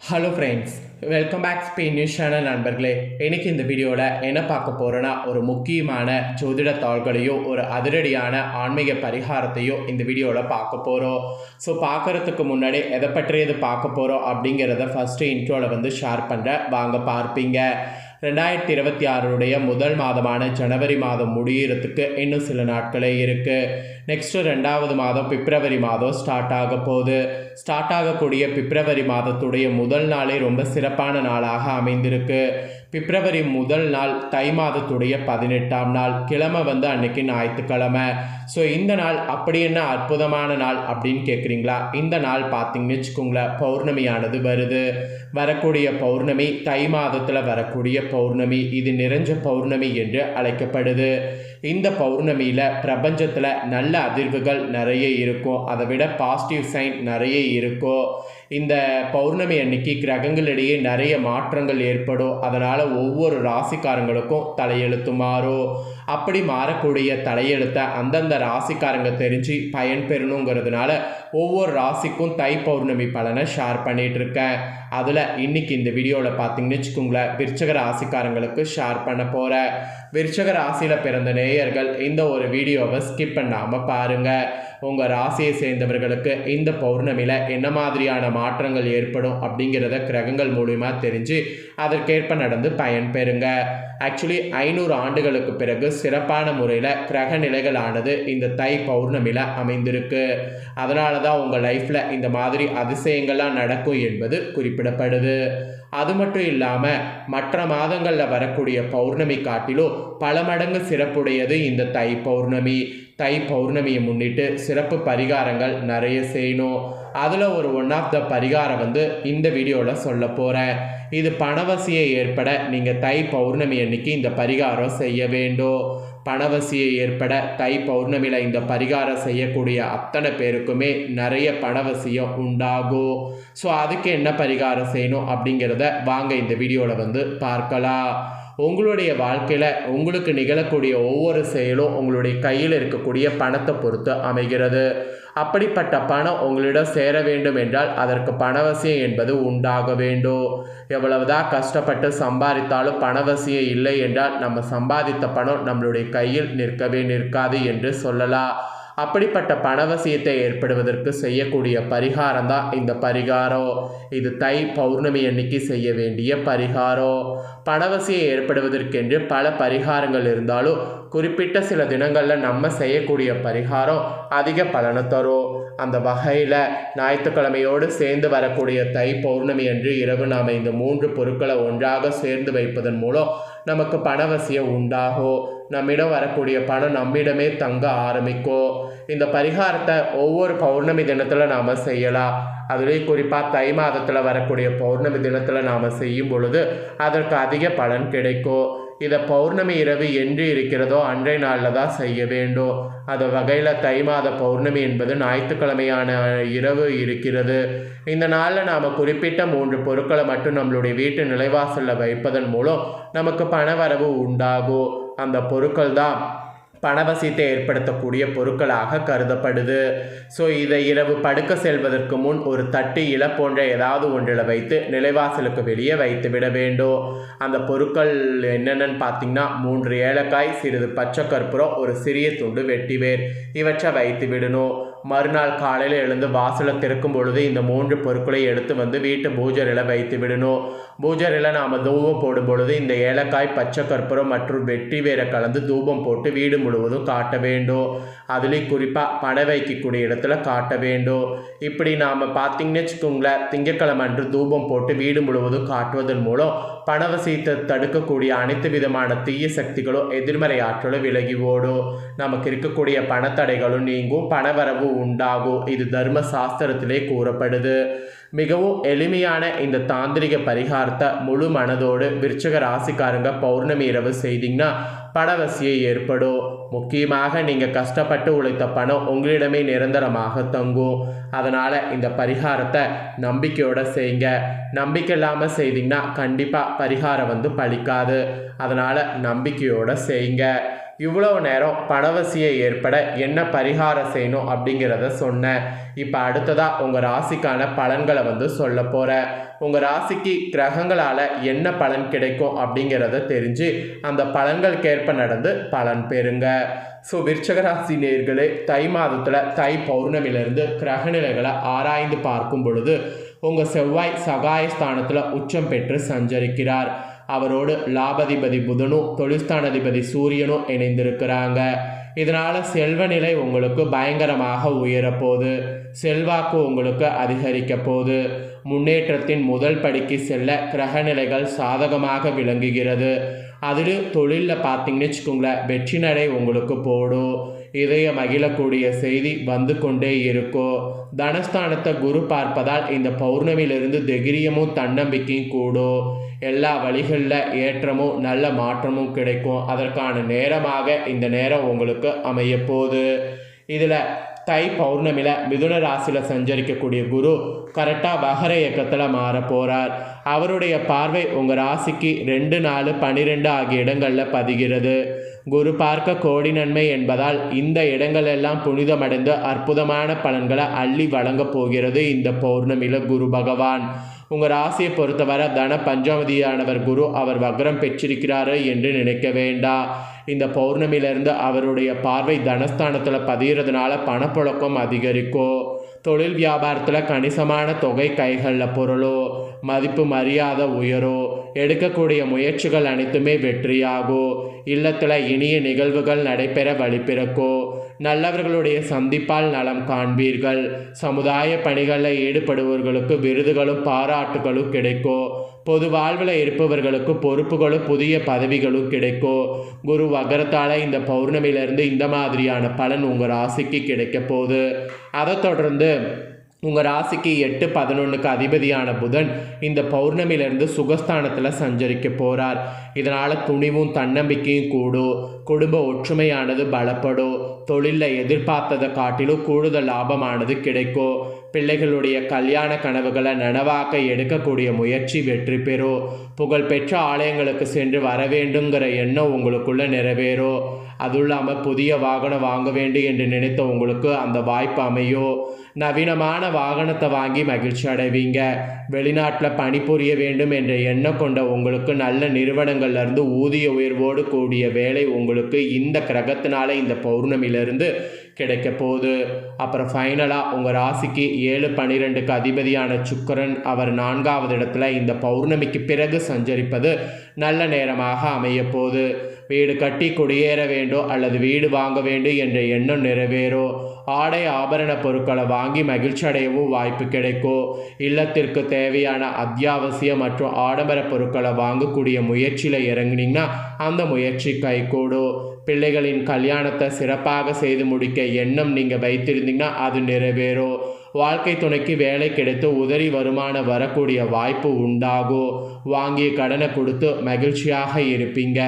Hello friends welcome back Spain news channel நண்பர்களே. இன்னைக்கு இந்த வீடியோவில் என்ன பார்க்க போகிறோன்னா ஒரு முக்கியமான ஜோதிட தாள்களையோ ஒரு அதிரடியான ஆன்மீக பரிகாரத்தையோ இந்த வீடியோவில் பார்க்க போகிறோம் ஸோ பார்க்குறதுக்கு முன்னாடி எதை பற்றி இது பார்க்க போகிறோம் அப்படிங்கிறத ஃபஸ்ட்டு இன்ட்ரோவில் வந்து ஷேர் பண்ணுறேன் வாங்க பார்ப்பீங்க. ரெண்டாயிரத்தி இருபத்தி ஆறுடைய முதல் மாதமான ஜனவரி மாதம் முடியறதுக்கு இன்னும் சில நாட்களே இருக்குது நெக்ஸ்ட்டு ரெண்டாவது மாதம் பிப்ரவரி மாதம் ஸ்டார்ட் ஆக போகுது. ஸ்டார்ட் ஆகக்கூடிய பிப்ரவரி மாதத்துடைய முதல் நாளே ரொம்ப சிறப்பான நாளாக அமைந்திருக்கு. பிப்ரவரி முதல் நாள் தை மாதத்துடைய பதினெட்டாம் நாள் கிழமை வந்து அன்னைக்கு ஞாயிற்றுக்கிழமை. ஸோ இந்த நாள் அப்படி என்ன அற்புதமான நாள் அப்படின்னு கேட்குறீங்களா இந்த நாள் பார்த்தீங்கன்னு வச்சுக்கோங்களேன் பௌர்ணமியானது வருது. வரக்கூடிய பௌர்ணமி தை மாதத்தில் வரக்கூடிய பௌர்ணமி இது நிறைஞ்ச பௌர்ணமி என்று அழைக்கப்படுது. இந்த பௌர்ணமியில் பிரபஞ்சத்தில் நல்ல அதிர்வுகள் நிறைய இருக்கும். அதை விட பாசிட்டிவ் சைன் நிறைய இருக்கும். இந்த பௌர்ணமி அன்னைக்கு கிரகங்களிடையே நிறைய மாற்றங்கள் ஏற்படும். அதனால் ஒவ்வொரு ராசிக்காரங்களுக்கும் தலையெழுத்து மாறும். அப்படி மாறக்கூடிய தலையெழுத்தை அந்தந்த ராசிக்காரங்க தெரிஞ்சு பயன் பெறணுங்கிறதுனால ஒவ்வொரு ராசிக்கும் தை பௌர்ணமி பலனை ஷேர் பண்ணிகிட்ருக்கேன் இருக்கேன் அதில் இன்னைக்கு இந்த வீடியோவில் பார்த்தீங்கன்னு வச்சுக்கோங்களேன் விருச்சக ராசிக்காரங்களுக்கு ஷேர் பண்ண போகிறேன் விருச்சக ராசியில் பிறந்த நேயர்கள் இந்த ஒரு வீடியோவை ஸ்கிப் பண்ணாமல் பாருங்கள் உங்கள் ராசியை சேர்ந்தவர்களுக்கு இந்த பௌர்ணமியில் என்ன மாதிரியான மாற்றங்கள் ஏற்படும் அப்படிங்கிறத கிரகங்கள் மூலிமா தெரிஞ்சு அதற்கேற்ப நடந்து பயன்பெறுங்க. ஆக்சுவலி ஐநூறு ஆண்டுகளுக்கு பிறகு சிறப்பான முறையில் கிரக நிலைகளானது இந்த தை பௌர்ணமியில் அமைந்திருக்கு. அதனால தான் உங்கள் லைஃப்பில் இந்த மாதிரி அதிசயங்கள்லாம் நடக்கும் என்பது குறிப்பிடப்படுது. அது மட்டும் இல்லாமல் மற்ற மாதங்களில் வரக்கூடிய பௌர்ணமி காட்டிலும் பல மடங்கு சிறப்புடையது இந்த தை பௌர்ணமி. தை பௌர்ணமியை முன்னிட்டு சிறப்பு பரிகாரங்கள் நிறைய செய்யணும். அதில் ஒரு ஒன் ஆஃப் த பரிகாரம் வந்து இந்த வீடியோவில் சொல்ல போகிறேன் இது பணவசியை ஏற்பட நீங்கள் தை பௌர்ணமி அன்னைக்கு இந்த பரிகாரம் செய்ய வேண்டும். பணவசியை ஏற்பட தை பௌர்ணமியில் இந்த பரிகாரம் செய்யக்கூடிய அத்தனை பேருக்குமே நிறைய பணவசியம் உண்டாகும். ஸோ அதுக்கு என்ன பரிகாரம் செய்யணும் அப்படிங்கிறத வாங்க இந்த வீடியோவில் வந்து பார்க்கலாம். உங்களுடைய வாழ்க்கையில் உங்களுக்கு நிகழக்கூடிய ஒவ்வொரு செயலும் உங்களுடைய கையில் இருக்கக்கூடிய பணத்தை பொறுத்து அமைகிறது. அப்படிப்பட்ட பணம் உங்களிடம் சேர வேண்டும் என்றால் அதற்கு பணவசியம் என்பது உண்டாக வேண்டும். எவ்வளவுதான் கஷ்டப்பட்டு சம்பாதித்தாலும் பணவசியம் இல்லை என்றால் நம்ம சம்பாதித்த பணம் நம்மளுடைய கையில் நிற்கவே நிற்காது என்று சொல்லலாம் அப்படிப்பட்ட பணவசியத்தை ஏற்படுவதற்கு செய்யக்கூடிய பரிகாரம் தான் இந்த பரிகாரம் இது தை பௌர்ணமி அன்னைக்கு செய்ய வேண்டிய பரிகாரம் பணவசியம் ஏற்படுவதற்கென்று பல பரிகாரங்கள் இருந்தாலும் குறிப்பிட்ட சில தினங்களில் நம்ம செய்யக்கூடிய பரிகாரம் அதிக பலனை தரும் அந்த வகையில் ஞாயிற்றுக்கிழமையோடு சேர்ந்து வரக்கூடிய தை பௌர்ணமி அன்று இரவு நாம் இந்த மூன்று பொருட்களை ஒன்றாக சேர்ந்து வைப்பதன் மூலம் நமக்கு பணவசியம் உண்டாகும். நம்மிடம் வரக்கூடிய பணம் நம்மிடமே தங்க ஆரம்பிக்கும் இந்த பரிகாரத்தை ஒவ்வொரு பௌர்ணமி தினத்தில் நாம் செய்யலாம். அதுலேயும் குறிப்பாக தை மாதத்தில் வரக்கூடிய பௌர்ணமி தினத்தில் நாம் செய்யும் பொழுது அதற்கு அதிக பலன் கிடைக்கும். இதை பௌர்ணமி இரவு என்று இருக்கிறதோ அன்றைய நாளில் தான் செய்ய வேண்டும். அந்த வகையில் தை மாத பௌர்ணமி என்பது ஞாயிற்றுக்கிழமையான இரவு இருக்கிறது. இந்த நாளில் நாம் குறிப்பிட்ட மூன்று பொருட்களை மட்டும் நம்மளுடைய வீட்டு நிலைவாசலில் வைப்பதன் மூலம் நமக்கு பணவரவு உண்டாகும். அந்த பொருட்கள் தான் பணவசியத்தை ஏற்படுத்தக்கூடிய பொருட்களாக கருதப்படுது. ஸோ இதை இரவு படுக்க செல்வதற்கு முன் ஒரு தட்டு இலை போன்ற ஏதாவது ஒன்றில் வைத்து நிலைவாசலுக்கு வெளியே வைத்து விட வேண்டும். அந்த பொருட்கள் என்னென்னு பார்த்தீங்கன்னா மூன்று ஏலக்காய் சிறிது பச்சை கற்பூரம் ஒரு சிறிய துண்டு வெட்டிவேர் இவற்றை வைத்து விடணும். மறுநாள் காலையில் எழுந்து வாசலை திறக்கும் பொழுது இந்த மூன்று பொருட்களை எடுத்து வந்து வீட்டு பூஜரில் வைத்து விடணும். பூஜரில் நாம் தூபம் போடும் பொழுது இந்த ஏலக்காய் பச்சை கற்பூரம் மற்றும் வெற்றி வேரை கலந்து தூபம் போட்டு வீடு முழுவதும் காட்ட வேண்டும். அதுலேயும் குறிப்பாக பண வைக்கக்கூடிய இடத்துல காட்ட வேண்டும். இப்படி நாம் பார்த்தீங்கன்னு வச்சுக்கோங்களேன் திங்கக்கிழமை அன்று தூபம் போட்டு வீடு முழுவதும் காட்டுவதன் மூலம் பணவசியத்தை தடுக்கக்கூடிய அனைத்து விதமான தீய சக்திகளும் எதிர்மறை ஆற்றலும் விலகி ஓடும். நமக்கு இருக்கக்கூடிய பணத்தடைகளும் நீங்கும் பணவரவு உண்டாகும். இது தர்ம சாஸ்திரத்திலே கூறப்படுது. மிகவும் எளிமையான இந்த தாந்திரிக பரிகாரத்தை முழு மனதோடு விருச்சக ராசிக்காரங்க பௌர்ணமி இரவு செய்தீங்கன்னா படவசியை ஏற்படும். முக்கியமாக நீங்கள் கஷ்டப்பட்டு உழைத்த பணம் உங்களிடமே நிரந்தரமாக தங்கும். அதனால் இந்த பரிகாரத்தை நம்பிக்கையோடு செய்யுங்க. நம்பிக்கை இல்லாமல் செய்தீங்கன்னா கண்டிப்பாக பரிகாரம் வந்து பலிக்காது அதனால் நம்பிக்கையோடு செய்யுங்க. இவ்வளவு நேரம் பணவசியை ஏற்பட என்ன பரிகாரம் செய்யணும் அப்படிங்கிறத சொன்னேன். இப்போ அடுத்ததாக உங்கள் ராசிக்கான பலன்களை வந்து சொல்ல போகிறேன் உங்கள் ராசிக்கு கிரகங்களால் என்ன பலன் கிடைக்கும் அப்படிங்கிறத தெரிஞ்சு அந்த பலன்களுக்கேற்ப நடந்து பலன் பெறுங்க. ஸோ விருச்சகராசி நேர்களே தை மாதத்தில் தை பௌர்ணமியிலிருந்து கிரகநிலைகளை ஆராய்ந்து பார்க்கும் பொழுது உங்கள் செவ்வாய் சகாயஸ்தானத்தில் உச்சம் பெற்று சஞ்சரிக்கிறார். அவரோடு லாபதிபதி புதனும் தொழில்ஸ்தானாதிபதி சூரியனும் இணைந்திருக்கிறாங்க. இதனால் செல்வநிலை உங்களுக்கு பயங்கரமாக உயரப்போகுது. செல்வாக்கு உங்களுக்கு அதிகரிக்க போகுது முன்னேற்றத்தின் முதல் படிக்கு செல்ல கிரகநிலைகள் சாதகமாக விளங்குகிறது. அதில் தொழிலில் பார்த்தீங்கன்னு வச்சுக்கோங்களேன் வெற்றி நடை உங்களுக்கு போடும். இதயம் மகிழக்கூடிய செய்தி வந்து கொண்டே இருக்கும் தனஸ்தானத்தை குரு பார்ப்பதால் இந்த பௌர்ணமியிலிருந்து திகிரியமும் தன்னம்பிக்கையும் கூடும் எல்லா வழிகளில் ஏற்றமும் நல்ல மாற்றமும் கிடைக்கும். அதற்கான நேரமாக இந்த நேரம் உங்களுக்கு அமையப்போகுது. இதில் தை பௌர்ணமியில் மிதுன ராசியில் சஞ்சரிக்கக்கூடிய குரு கரெக்டாக வகர இயக்கத்தில் மாற போகிறார் அவருடைய பார்வை உங்கள் ராசிக்கு ரெண்டு நாலு பன்னிரெண்டு ஆகிய இடங்களில் பதிகிறது. குரு பார்க்க கோடி நன்மை என்பதால் இந்த இடங்கள் எல்லாம் புனிதமடைந்து அற்புதமான பலன்களை அள்ளி வழங்கப் போகிறது இந்த பௌர்ணமியில் குரு பகவான். உங்கள் ராசியை பொறுத்தவரை தன பஞ்சாமதியானவர் குரு அவர் வக்ரம் பெற்றிருக்கிறாரு என்று நினைக்க வேண்டாம் இந்த பௌர்ணமியிலிருந்து அவருடைய பார்வை தனஸ்தானத்தில் பதிகிறதுனால பணப்புழக்கம் அதிகரிக்கும் தொழில் வியாபாரத்தில் கணிசமான தொகை கைகளில் பொருளோ மதிப்பு மரியாதை உயரோ எடுக்கக்கூடிய முயற்சிகள் அனைத்துமே வெற்றியாகும் இல்லத்தில் இனிய நிகழ்வுகள் நடைபெற வழிபிறக்கோ நல்லவர்களுடைய சந்திப்பால் நலம் காண்பீர்கள். சமுதாய பணிகளில் ஈடுபடுபவர்களுக்கு விருதுகளும் பாராட்டுகளும் கிடைக்கும். பொது வாழ்வில் இருப்பவர்களுக்கு பொறுப்புகளும் புதிய பதவிகளும் கிடைக்கும். குரு வகரத்தால் இந்த பௌர்ணமியிலிருந்து இந்த மாதிரியான பலன் உங்கள் ராசிக்கு கிடைக்க போகுது. அதை தொடர்ந்து உங்கள் ராசிக்கு எட்டு பதினொன்றுக்கு அதிபதியான புதன் இந்த பௌர்ணமியிலிருந்து சுகஸ்தானத்தில் சஞ்சரிக்க போகிறார் இதனால் துணிவும் தன்னம்பிக்கையும் கூடும். குடும்ப ஒற்றுமையானது பலப்படும். தொழிலில் எதிர்பார்த்ததை காட்டிலும் கூடுதல் லாபமானது கிடைக்கும். பிள்ளைகளுடைய கல்யாண கனவுகளை நனவாக்க எடுக்கக்கூடிய முயற்சி வெற்றி பெறும். புகழ்பெற்ற ஆலயங்களுக்கு சென்று வர வேண்டுங்கிற எண்ணம் உங்களுக்குள்ள நிறைவேறும். அதுவும் இல்லாமல் புதிய வாகனம் வாங்க வேண்டும் என்று நினைத்த உங்களுக்கு அந்த வாய்ப்பு அமையும். நவீனமான வாகனத்தை வாங்கி மகிழ்ச்சி அடைவீங்க வெளிநாட்டில் பணிபுரிய வேண்டும் என்ற எண்ணம் கொண்ட உங்களுக்கு நல்ல நிறுவனங்கள்லேருந்து ஊதிய உயர்வோடு கூடிய வேலை உங்களுக்கு இந்த கிரகத்தினால இந்த பௌர்ணமியிலிருந்து கிடைக்க போகுது. அப்புறம் ஃபைனலாக உங்கள் ராசிக்கு ஏழு பன்னிரெண்டுக்கு அதிபதியான சுக்கரன் அவர் நான்காவது இடத்துல இந்த பௌர்ணமிக்கு பிறகு சஞ்சரிப்பது நல்ல நேரமாக அமைய போகுது. வீடு கட்டி குடியேற வேண்டும் அல்லது வீடு வாங்க வேண்டும் என்ற எண்ணம் நிறைவேறும் ஆடை ஆபரண பொருட்களை வாங்கி மகிழ்ச்சி அடையவும் வாய்ப்பு கிடைக்கும் இல்லத்திற்கு தேவையான அத்தியாவசிய மற்றும் ஆடம்பர பொருட்களை வாங்கக்கூடிய முயற்சியில் இறங்குனீங்கன்னா அந்த முயற்சி கைகூடும் பிள்ளைகளின் கல்யாணத்தை சிறப்பாக செய்து முடிக்க எண்ணம் நீங்கள் வைத்திருந்தீங்கன்னா அது நிறைவேறும். வாழ்க்கை துணைக்கு வேலை கிடைத்து உதறி வருமானம் வரக்கூடிய வாய்ப்பு உண்டாகும். வாங்கிய கடனை கொடுத்து மகிழ்ச்சியாக இருப்பீங்க.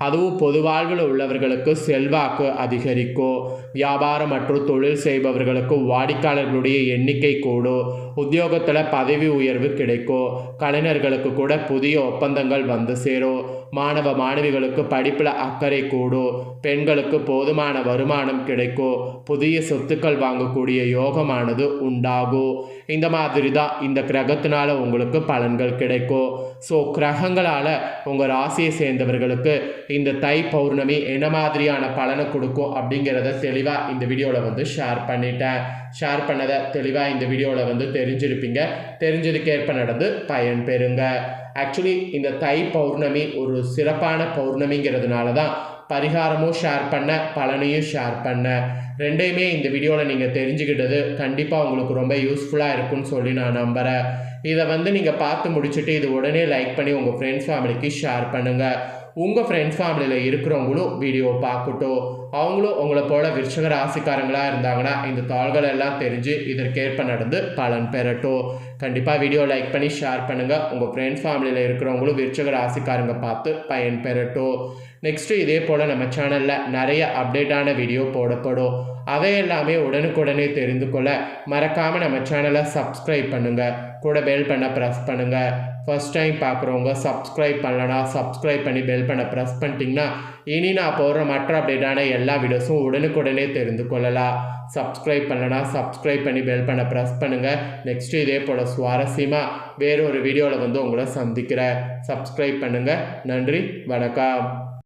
அதுவும் பொது வாழ்வில் உள்ளவர்களுக்கு செல்வாக்கு அதிகரிக்கும் வியாபாரம் மற்றும் தொழில் செய்பவர்களுக்கு வாடிக்கையாளர்களுடைய எண்ணிக்கை கூடும் உத்தியோகத்தில் பதவி உயர்வு கிடைக்கும் கலைஞர்களுக்கு கூட புதிய ஒப்பந்தங்கள் வந்து சேரும் மாணவ மாணவிகளுக்கு படிப்பில் அக்கறை கூடும் பெண்களுக்கு போதுமான வருமானம் கிடைக்கும் புதிய சொத்துக்கள் வாங்கக்கூடிய யோகமானது உண்டாகும் இந்த மாதிரி தான் இந்த கிரகத்தினால உங்களுக்கு பலன்கள் கிடைக்கும் ஸோ கிரகங்களால் உங்கள் ராசியை சேர்ந்தவர்களுக்கு இந்த தை பௌர்ணமி என்ன மாதிரியான பலனை கொடுக்கும் அப்படிங்கிறத தெளிவாக இந்த வீடியோவில் வந்து ஷேர் பண்ணிட்டேன். ஷேர் பண்ணதை தெளிவாக இந்த வீடியோவில் வந்து தெரிஞ்சிருப்பீங்க. தெரிஞ்சதுக்கேற்ப நடந்து பயன் பெறுங்க. ஆக்சுவலி இந்த தை பௌர்ணமி ஒரு சிறப்பான பௌர்ணமிங்கிறதுனால தான் பரிகாரமும் ஷேர் பண்ண பலனையும் ஷேர் பண்ண. ரெண்டையுமே இந்த வீடியோவில் நீங்கள் தெரிஞ்சுக்கிட்டது கண்டிப்பாக உங்களுக்கு ரொம்ப யூஸ்ஃபுல்லாக இருக்கும்னு சொல்லி நான் நம்புகிறேன் இதை வந்து நீங்கள் பார்த்து முடிச்சுட்டு இது உடனே லைக் பண்ணி உங்கள் ஃப்ரெண்ட்ஸ் ஃபேமிலிக்கு ஷேர் பண்ணுங்கள் உங்கள் ஃப்ரெண்ட்ஸ் ஃபேமிலியில் இருக்கிறவங்களும் வீடியோ பார்க்கட்டும். அவங்களும் உங்களை போல் விருச்சக ராசிக்காரங்களாக இருந்தாங்கன்னா இந்த தாள்கள் எல்லாம் தெரிஞ்சு இதற்கேற்ப நடந்து பலன் பெறட்டும். கண்டிப்பாக வீடியோ லைக் பண்ணி ஷேர் பண்ணுங்கள் உங்கள் ஃப்ரெண்ட்ஸ் ஃபேமிலியில் இருக்கிறவங்களும் விருச்சக ராசிக்காரங்க பார்த்து பயன் பெறட்டும். நெக்ஸ்ட்டு இதே போல் நம்ம சேனலில் நிறைய அப்டேட்டான வீடியோ போடப்படும். அதை எல்லாமே உடனுக்குடனே தெரிந்து கொள்ள மறக்காமல் நம்ம சேனலை சப்ஸ்கிரைப் பண்ணுங்கள் கூட பெல் பண்ண ப்ரெஸ் பண்ணுங்கள் ஃபஸ்ட் டைம் பார்க்குறவங்க சப்ஸ்கிரைப் பண்ணலனா சப்ஸ்கிரைப் பண்ணி பெல் பண்ண ப்ரெஸ் பண்ணிட்டீங்கன்னா இனி நான் போடுற மற்ற அப்டேட்டான எல்லா வீடியோஸும் உடனுக்குடனே தெரிந்து கொள்ளலாம். சப்ஸ்கிரைப் பண்ணலனா சப்ஸ்கிரைப் பண்ணி பெல் பண்ண ப்ரெஸ் பண்ணுங்கள் நெக்ஸ்ட்டு இதே போல் சுவாரஸ்யமாக வேறொரு ஒரு வீடியோவில் வந்து உங்களை சந்திக்கிறேன். சப்ஸ்கிரைப் பண்ணுங்கள் நன்றி வணக்கம்.